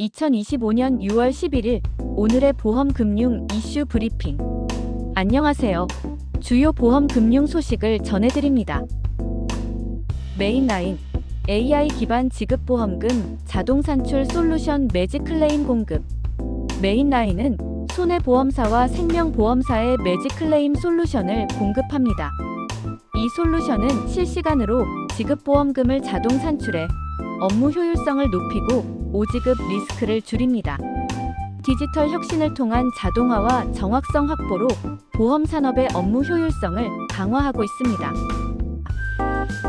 2025년 6월 11일 오늘의 보험 금융 이슈 브리핑. 안녕하세요. 주요 보험 금융 소식을 전해드립니다. 메인라인 AI 기반 지급 보험금 자동 산출 솔루션 매직 클레임 공급. 메인라인은 손해보험사와 생명보험사의 매직 클레임 솔루션을 공급합니다. 이 솔루션은 실시간으로 지급보험금을 자동 산출해 업무 효율성을 높이고 오지급 리스크를 줄입니다. 디지털 혁신을 통한 자동화와 정확성 확보로 보험 산업의 업무 효율성을 강화하고 있습니다.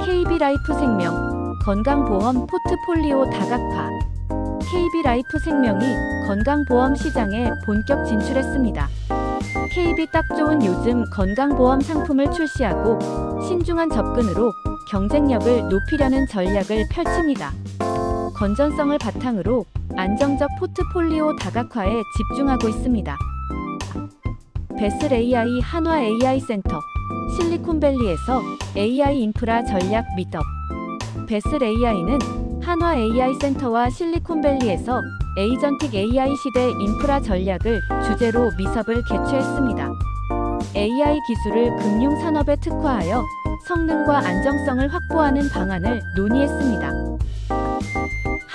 KB 라이프 생명 건강보험 포트폴리오 다각화 KB 라이프 생명이 건강보험 시장에 본격 진출했습니다. KB 딱 좋은 요즘 건강보험 상품을 출시하고 신중한 접근으로 경쟁력을 높이려는 전략을 펼칩니다. 건전성을 바탕으로 안정적 포트폴리오 다각화에 집중하고 있습니다. 베슬 AI 한화 AI 센터 실리콘밸리에서 AI 인프라 전략 미덕 베슬 AI는 한화 AI 센터와 실리콘밸리에서 에이전틱 AI 시대 인프라 전략을 주제로 미섭을 개최했습니다. AI 기술을 금융 산업에 특화하여 성능과 안정성을 확보하는 방안을 논의했습니다.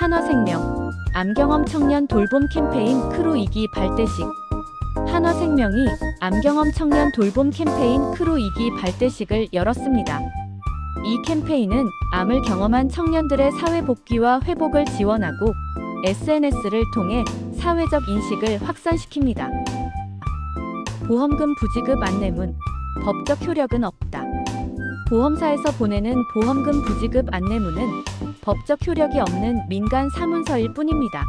한화생명 암경험 청년 돌봄 캠페인 크루 2기 발대식 한화생명이 암경험 청년 돌봄 캠페인 크루 2기 발대식을 열었습니다. 이 캠페인은 암을 경험한 청년들의 사회 복귀와 회복을 지원하고 SNS를 통해 사회적 인식을 확산시킵니다. 보험금 부지급 안내문 법적 효력은 없다. 보험사에서 보내는 보험금 부지급 안내문은 법적 효력이 없는 민간 사문서일 뿐입니다.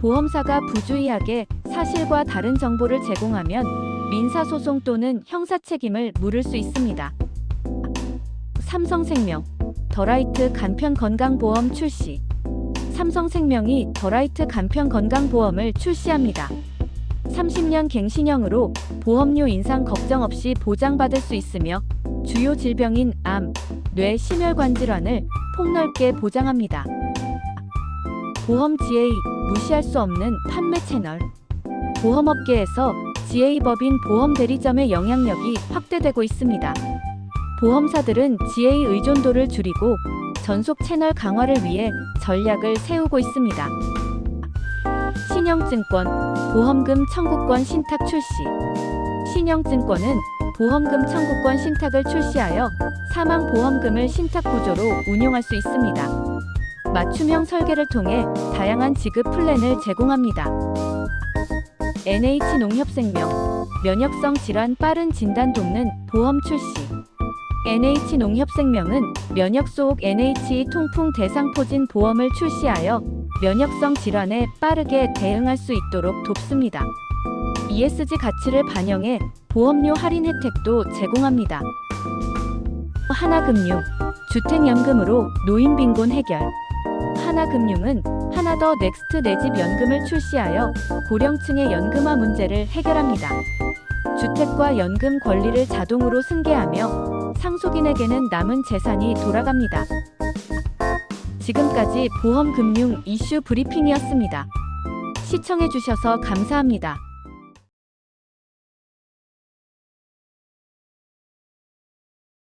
보험사가 부주의하게 사실과 다른 정보를 제공하면 민사소송 또는 형사 책임을 물을 수 있습니다. 삼성생명 더라이트 간편 건강보험 출시 삼성생명이 더라이트 간편 건강보험을 출시합니다. 30년 갱신형으로 보험료 인상 걱정 없이 보장받을 수 있으며 주요 질병인 암, 뇌 심혈관 질환을 폭넓게 보장합니다. 보험 GA 무시할 수 없는 판매 채널. 보험업계에서 GA 법인 보험 대리점의 영향력이 확대되고 있습니다. 보험사들은 GA 의존도를 줄이고 전속 채널 강화를 위해 전략을 세우고 있습니다. 신영증권 보험금 청구권 신탁 출시. 신영증권은 보험금 청구권 신탁을 출시하여 사망 보험금을 신탁 구조로 운용할 수 있습니다. 맞춤형 설계를 통해 다양한 지급 플랜을 제공합니다. NH농협생명 면역성 질환 빠른 진단 돕는 보험 출시. NH농협생명은 면역 소옥 NH 통풍 대상 포진 보험을 출시하여 면역성 질환에 빠르게 대응할 수 있도록 돕습니다. ESG 가치를 반영해 보험료 할인 혜택도 제공합니다. 하나금융 주택연금으로 노인 빈곤 해결 하나금융은 하나 더 넥스트 내 집 연금을 출시하여 고령층의 연금화 문제를 해결합니다. 주택과 연금 권리를 자동으로 승계하며 상속인에게는 남은 재산이 돌아갑니다. 지금까지 보험금융 이슈 브리핑이었습니다. 시청해주셔서 감사합니다.